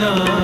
저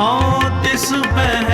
ਹਉ ਤਿਸ ਪਹਿ